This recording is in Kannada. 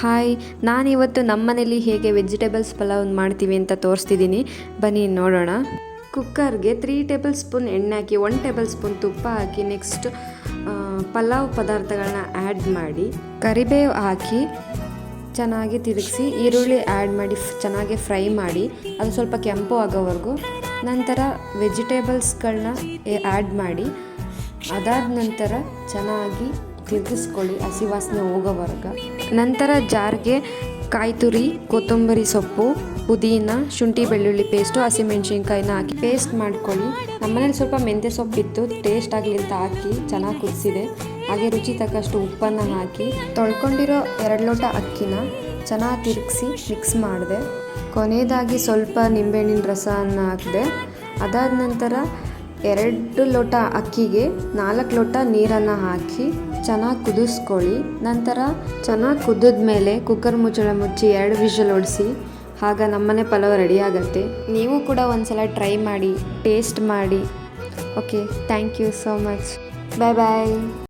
ಹಾಯ್, ನಾನಿವತ್ತು ನಮ್ಮನೇಲಿ ಹೇಗೆ ವೆಜಿಟೇಬಲ್ಸ್ ಪಲಾವ್ ಮಾಡ್ತೀವಿ ಅಂತ ತೋರಿಸ್ತಿದ್ದೀನಿ. ಬನ್ನಿ ನೋಡೋಣ. ಕುಕ್ಕರ್ಗೆ ತ್ರೀ ಟೇಬಲ್ ಸ್ಪೂನ್ ಎಣ್ಣೆ ಹಾಕಿ, ಒನ್ ಟೇಬಲ್ ಸ್ಪೂನ್ ತುಪ್ಪ ಹಾಕಿ, ನೆಕ್ಸ್ಟ್ ಪಲಾವ್ ಪದಾರ್ಥಗಳನ್ನ ಆ್ಯಡ್ ಮಾಡಿ, ಕರಿಬೇವು ಹಾಕಿ ಚೆನ್ನಾಗಿ ತಿರುಗಿಸಿ, ಈರುಳ್ಳಿ ಆ್ಯಡ್ ಮಾಡಿ ಚೆನ್ನಾಗಿ ಫ್ರೈ ಮಾಡಿ, ಅದು ಸ್ವಲ್ಪ ಕೆಂಪು ಆಗೋವರೆಗೂ ನಂತರ ವೆಜಿಟೇಬಲ್ಸ್ಗಳನ್ನ ಆ್ಯಡ್ ಮಾಡಿ ಅದಾದ ನಂತರ ಚೆನ್ನಾಗಿ ತಿರುಗಿಸ್ಕೊಳ್ಳಿ ಹಸಿ ವಾಸನೆ ಹೋಗೋವರೆಗೆ. ನಂತರ ಜಾರ್ಗೆ ಕಾಯಿ ತುರಿ ಕೊತ್ತಂಬರಿ ಸೊಪ್ಪು, ಪುದೀನ, ಶುಂಠಿ ಬೆಳ್ಳುಳ್ಳಿ ಪೇಸ್ಟು ಹಸಿಮೆಣ್ಸಿನ್ಕಾಯಿನ ಹಾಕಿ ಪೇಸ್ಟ್ ಮಾಡ್ಕೊಳ್ಳಿ. ನಮ್ಮನೇಲಿ ಸ್ವಲ್ಪ ಮೆಂತ್ಯ ಸೊಪ್ಪು ಸೊಪ್ಪಿತ್ತು ಟೇಸ್ಟ್ ಆಗಲಿ ಅಂತ ಹಾಕಿ ಚೆನ್ನಾಗಿ ಕುದಿಸಿದೆ. ಹಾಗೆ ರುಚಿ ತಕ್ಕಷ್ಟು ಉಪ್ಪನ್ನು ಹಾಕಿ ತೊಳ್ಕೊಂಡಿರೋ ಎರಡು ಲೋಟ ಅಕ್ಕಿನ ಚೆನ್ನಾಗಿ ತಿರುಗಿಸಿ ಮಿಕ್ಸ್ ಮಾಡಿದೆ. ಕೊನೆಯದಾಗಿ ಸ್ವಲ್ಪ ನಿಂಬೆಹಣ್ಣಿನ ರಸವನ್ನು ಹಾಕಿದೆ. ಅದಾದ ನಂತರ ಎರಡು ಲೋಟ ಅಕ್ಕಿಗೆ ನಾಲ್ಕು ಲೋಟ ನೀರನ್ನು ಹಾಕಿ ಚೆನ್ನಾಗಿ ಕುದಿಸ್ಕೊಳ್ಳಿ. ನಂತರ ಚೆನ್ನಾಗಿ ಕುದ್ದ ಮೇಲೆ ಕುಕ್ಕರ್ ಮುಚ್ಚಳ ಮುಚ್ಚಿ ಎರಡು ವಿಷಲ್ ಓಡಿಸಿ ಆಗ ನಮ್ಮನೆ ಪಲಾವ್ ರೆಡಿ ಆಗುತ್ತೆ. ನೀವು ಕೂಡ ಒಂದ್ಸಲ ಟ್ರೈ ಮಾಡಿ ಟೇಸ್ಟ್ ಮಾಡಿ. Okay thank you so much bye bye